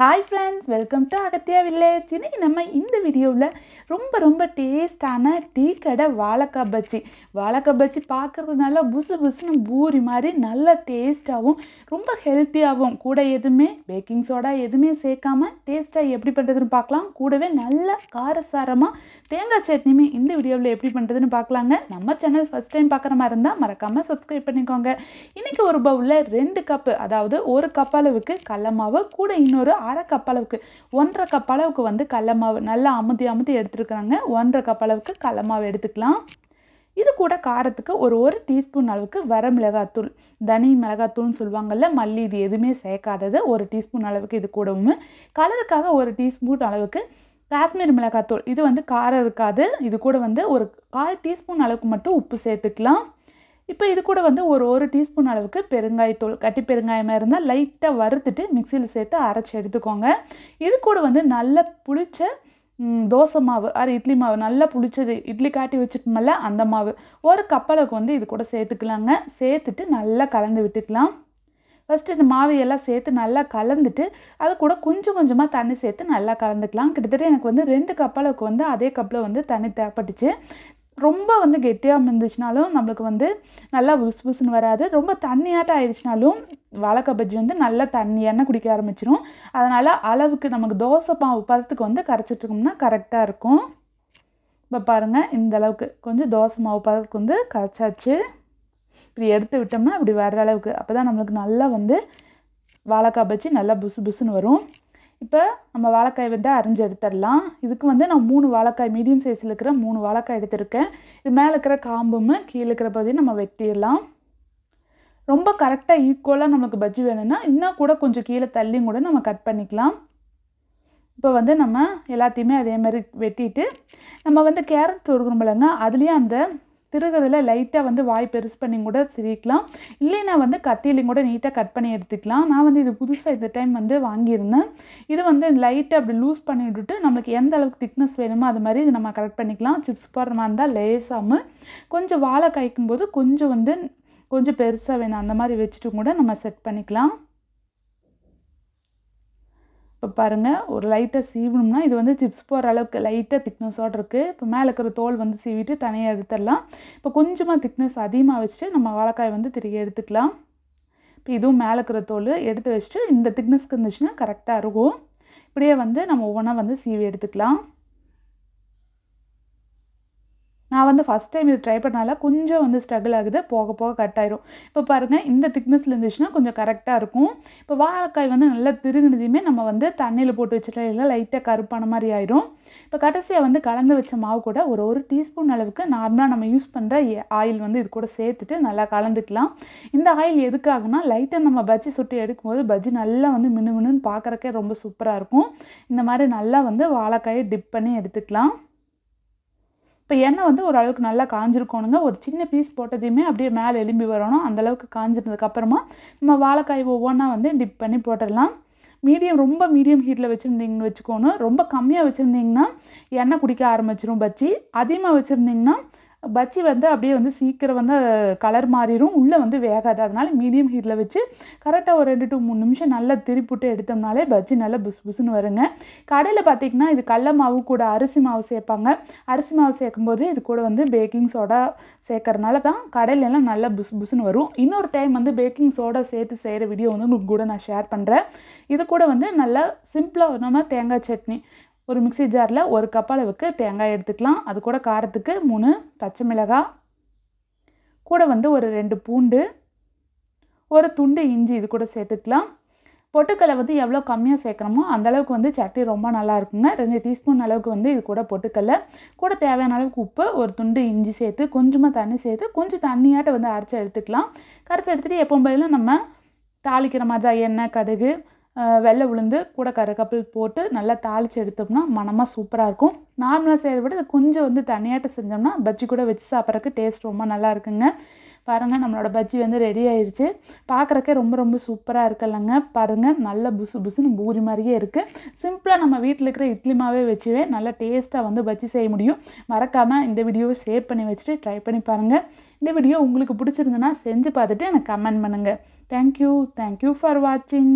Hi friends welcome to Agathiya village இன்றைக்கி நம்ம இந்த வீடியோவில் ரொம்ப ரொம்ப டேஸ்டான டீ கடை வாழைக்காய் பஜ்ஜி. வாழைக்காய் பஜ்ஜி பார்க்குறது நல்லா புசு புசுன்னு பூரி மாதிரி நல்ல டேஸ்ட்டாகவும் ரொம்ப ஹெல்த்தியாகவும் கூட எதுவுமே பேக்கிங் சோடா எதுவுமே சேர்க்காம டேஸ்ட்டாக எப்படி பண்ணுறதுன்னு பார்க்கலாம். கூடவே நல்ல காரசாரமாக தேங்காய் சட்னியுமே இந்த வீடியோவில் எப்படி பண்ணுறதுன்னு பார்க்கலாங்க. நம்ம சேனல் ஃபஸ்ட் டைம் பார்க்குற மாதிரி இருந்தால் மறக்காமல் சப்ஸ்கிரைப் பண்ணிக்கோங்க. இன்றைக்கி ஒரு பவுலில் ரெண்டு கப்பு அதாவது ஒரு கப் அளவுக்கு கடல மாவு கூட இன்னொரு அரை கப் அளவுக்கு ஒன்றரை கப் அளவுக்கு வந்து கடல மாவு நல்லா அமுத்தி அமுத்தி எடுத்துருக்குறாங்க. ஒன்றரை கப் அளவுக்கு கடல மாவு எடுத்துக்கலாம். இது கூட காரத்துக்கு ஒரு ஒரு டீஸ்பூன் அளவுக்கு வர மிளகாத்தூள் தனி மிளகாத்தூள்னு சொல்லுவாங்கள்ல மல்லி இது எதுவுமே சேர்க்காதது. ஒரு டீஸ்பூன் அளவுக்கு இது கூடவும். கலருக்காக ஒரு டீஸ்பூன் அளவுக்கு காஷ்மீர் மிளகாத்தூள். இது வந்து காரம் இருக்காது. இது கூட வந்து ஒரு கால் டீஸ்பூன் அளவுக்கு மட்டும் உப்பு சேர்த்துக்கலாம். இப்போ இது கூட வந்து ஒரு ஒரு டீஸ்பூன் அளவுக்கு பெருங்காயத்தூள் கட்டி பெருங்காயமாக இருந்தால் லைட்டாக வறுத்துட்டு மிக்சியில் சேர்த்து அரைச்சி எடுத்துக்கோங்க. இது கூட வந்து நல்ல புளிச்ச தோசை மாவு அது இட்லி மாவு நல்லா புளிச்சது இட்லி காட்டி வச்சுட்டோம்ல அந்த மாவு. ஒரு கப்பலுக்கு வந்து இது கூட சேர்த்துக்கலாங்க. சேர்த்துட்டு நல்லா கலந்து விட்டுக்கலாம். ஃபஸ்ட்டு இந்த மாவு எல்லாம் சேர்த்து நல்லா கலந்துட்டு அது கூட கொஞ்சம் கொஞ்சமாக தண்ணி சேர்த்து நல்லா கலந்துக்கலாம். கிட்டத்தட்ட எனக்கு வந்து ரெண்டு கப் வந்து அதே கப்பில் வந்து தண்ணி தேவைப்பட்டுச்சு. ரொம்ப வந்து கெட்டியாக இருந்துச்சுனாலும் நம்மளுக்கு வந்து நல்லா புசு புசுன்னு வராது. ரொம்ப தண்ணியாட்டம் ஆயிடுச்சுனாலும் வாழைக்காய் பஜ்ஜி வந்து நல்லா தண்ணி எண்ணெய் குடிக்க ஆரம்பிச்சிடும் அதனால் அளவுக்கு நமக்கு தோசை பாவு பதத்துக்கு வந்து கரைச்சிட்ருக்கோம்னா கரெக்டாக இருக்கும். இப்போ பாருங்கள் இந்த அளவுக்கு கொஞ்சம் தோசை மாவு பதத்துக்கு வந்து கரைச்சாச்சு. இப்படி எடுத்து விட்டோம்னா இப்படி வர்ற அளவுக்கு. அப்போ தான் நம்மளுக்கு நல்லா வந்து வாழைக்காய் பஜ்ஜி நல்லா புசு புசுன்னு வரும். இப்போ நம்ம வாழைக்காய் வந்து அரிஞ்சு எடுத்துடலாம். இதுக்கு வந்து நான் மூணு வாழைக்காய் மீடியம் சைஸில் இருக்கிற மூணு வாழைக்காய் எடுத்திருக்கேன். இது மேலே இருக்கிற காம்பும் கீழே இருக்கிற பகுதியும் நம்ம வெட்டிடலாம். ரொம்ப கரெக்டாக ஈக்குவலாக நமக்கு பஜ்ஜி வேணும்னா இன்னும் கூட கொஞ்சம் கீழே தள்ளியும் கூட நம்ம கட் பண்ணிக்கலாம். இப்போ வந்து நம்ம எல்லாத்தையுமே அதே மாதிரி வெட்டிட்டு நம்ம வந்து கேரட் துருகுறோம் இல்லைங்க அதுலேயும் அந்த திருகிறதுல லைட்டாக வந்து வாய் பெருசு பண்ணி கூட சிரிக்கலாம். இல்லைன்னா வந்து கத்தியிலையும் கூட நீட்டாக கட் பண்ணி எடுத்துக்கலாம். நான் வந்து இது புதுசாக இந்த டைம் வந்து வாங்கியிருந்தேன். இது வந்து லைட்டாக அப்படி லூஸ் பண்ணி விட்டுட்டு நம்மளுக்கு எந்த அளவுக்கு திக்னஸ் வேணுமோ அது மாதிரி இது நம்ம கரெக்ட் பண்ணிக்கலாம். சிப்ஸ் போடுற மாதிரி இருந்தால் லேசாமல் கொஞ்சம் வாழை காய்க்கும் போது கொஞ்சம் வந்து கொஞ்சம் பெருசாக வேணும். அந்த மாதிரி வச்சுட்டு கூட நம்ம செட் பண்ணிக்கலாம். இப்போ பாருங்கள் ஒரு லைட்டாக சீவணும்னா இது வந்து சிப்ஸ் போடுற அளவுக்கு லைட்டாக திக்னஸோடு இருக்குது இப்போ மேலே இருக்கிற தோல் வந்து சீவிட்டு தனியாக எடுத்துடலாம். இப்போ கொஞ்சமாக திக்னஸ் அதிகமாக வச்சுட்டு நம்ம வாழைக்காய் வந்து திரும்பி எடுத்துக்கலாம். இப்போ இதுவும் மேலே இருக்கிற தோல் எடுத்து வச்சுட்டு இந்த திக்னஸ்க்கு இருந்துச்சுன்னா கரெக்டாக இருக்கும். இப்படியே வந்து நம்ம ஒவ்வொன்றா வந்து சீவி எடுத்துக்கலாம். நான் வந்து ஃபஸ்ட் டைம் இது ட்ரை பண்ணால கொஞ்சம் வந்து ஸ்ட்ரகிள் ஆகுது. போக போக கட் ஆயிரும். இப்போ பாருங்கள் இந்த திக்னஸில் இருந்துச்சுன்னா கொஞ்சம் கரெக்டாக இருக்கும். இப்போ வாழைக்காய் வந்து நல்லா திருகுனதையுமே நம்ம வந்து தண்ணியில் போட்டு வச்சுட்டா இல்லை லைட்டாக கருப்பான மாதிரி ஆயிரும். இப்போ கடைசியாக வந்து கலந்து வச்ச மாவு கூட ஒரு ஒரு டீஸ்பூன் அளவுக்கு நார்மலாக நம்ம யூஸ் பண்ணுற ஆயில் வந்து இது கூட சேர்த்துட்டு நல்லா கலந்துக்கலாம். இந்த ஆயில் எதுக்காகனா லைட்டாக நம்ம பஜ்ஜி சுட்டு எடுக்கும்போது பஜ்ஜி நல்லா வந்து மினு மினுன்னு பார்க்குறக்கே ரொம்ப சூப்பராக இருக்கும். இந்த மாதிரி நல்லா வந்து வாழைக்காயை டிப் பண்ணி எடுத்துக்கலாம். இப்போ எண்ணெய் வந்து ஓரளவுக்கு நல்லா காஞ்சிருக்கணுங்க. ஒரு சின்ன பீஸ் போட்டதையுமே அப்படியே மேலே எலும்பி வரணும். அந்தளவுக்கு காஞ்சிருந்ததுக்கப்புறமா நம்ம வாழைக்காய் ஒவ்வொன்றா வந்து டிப் பண்ணி போட்டுடலாம். மீடியம் ரொம்ப மீடியம் ஹீட்டில் வச்சுருந்தீங்கன்னு வச்சுக்கோணும். ரொம்ப கம்மியாக வச்சுருந்தீங்கன்னா எண்ணெய் குடிக்க ஆரம்பிச்சிரும் பச்சி. அதிகமாக வச்சுருந்தீங்கன்னா பஜ்ஜி வந்து அப்படியே வந்து சீக்கிரம் வந்து கலர் மாறிடும் உள்ளே வந்து வேகாது. அதனால் மீடியம் ஹீட்டில் வச்சு கரெக்டாக ஒரு ரெண்டு டு மூணு நிமிஷம் நல்லா திருப்பிட்டு எடுத்தோம்னாலே பஜ்ஜி நல்லா புஸ் புஸ்ன்னு வருங்க. கடையில் பார்த்திங்கன்னா இது கடல மாவு கூட அரிசி மாவு சேர்ப்பாங்க. அரிசி மாவு சேர்க்கும்போது இது கூட வந்து பேக்கிங் சோடா சேர்க்கறனால தான் கடையிலலாம் நல்லா புஸ் புஸ்ன்னு வரும். இன்னொரு டைம் வந்து பேக்கிங் சோடா சேர்த்து செய்கிற வீடியோ வந்து உங்களுக்கு கூட நான் ஷேர் பண்ணுறேன் இது கூட வந்து நல்லா சிம்பிளாக நம்ம தேங்காய் சட்னி ஒரு மிக்ஸி ஜாரில் ஒரு கப் அளவுக்கு தேங்காய் எடுத்துக்கலாம். அது கூட காரத்துக்கு மூணு பச்சை மிளகாய் கூட வந்து ஒரு ரெண்டு பூண்டு. ஒரு துண்டு இஞ்சி இது கூட சேர்த்துக்கலாம். பொட்டுக்கடலை வந்து எவ்வளோ கம்மியாக சேர்க்குறோமோ அந்தளவுக்கு வந்து சட்னி ரொம்ப நல்லா இருக்குங்க. ரெண்டு டீஸ்பூன் அளவுக்கு வந்து இது கூட பொட்டுக்கடலை. கூட தேவையான அளவுக்கு உப்பு ஒரு துண்டு இஞ்சி சேர்த்து கொஞ்சமாக தண்ணி சேர்த்து கொஞ்சம் தண்ணியாட்ட வந்து அரைச்சி எடுத்துக்கலாம். கரைச்சி எடுத்துகிட்டு எப்போ பதிலும் நம்ம தாளிக்கிற மாதிரி தான் எண்ணெய் கடுகு வெள்ளை உளுந்து கூட கருகப்பில் போட்டு நல்லா தாளித்து எடுத்தோம்னா மணமாக சூப்பராக இருக்கும். நார்மலாக செய்கிறத விட கொஞ்சம் வந்து தனியாட்ட செஞ்சோம்னா பஜ்ஜி கூட வச்சு சாப்பிட்றதுக்கு டேஸ்ட் ரொம்ப நல்லா இருக்குங்க. பாருங்கள் நம்மளோட பஜ்ஜி வந்து ரெடி ஆயிடுச்சு பார்க்குறக்கே ரொம்ப ரொம்ப சூப்பராக இருக்குல்லங்க பாருங்கள் நல்ல புசு புசுன்னு பூரி மாதிரியே இருக்குது சிம்பிளாக நம்ம வீட்டில் இருக்கிற இட்லி மாவே வச்சுவே நல்லா டேஸ்ட்டாக வந்து பஜ்ஜி செய்ய முடியும். மறக்காமல் இந்த வீடியோவை சேவ் பண்ணி வச்சுட்டு ட்ரை பண்ணி பாருங்கள் இந்த வீடியோ உங்களுக்கு பிடிச்சிருந்துன்னா செஞ்சு பார்த்துட்டு எனக்கு கமெண்ட் பண்ணுங்கள் தேங்க்யூ தேங்க்யூ ஃபார் வாட்சிங்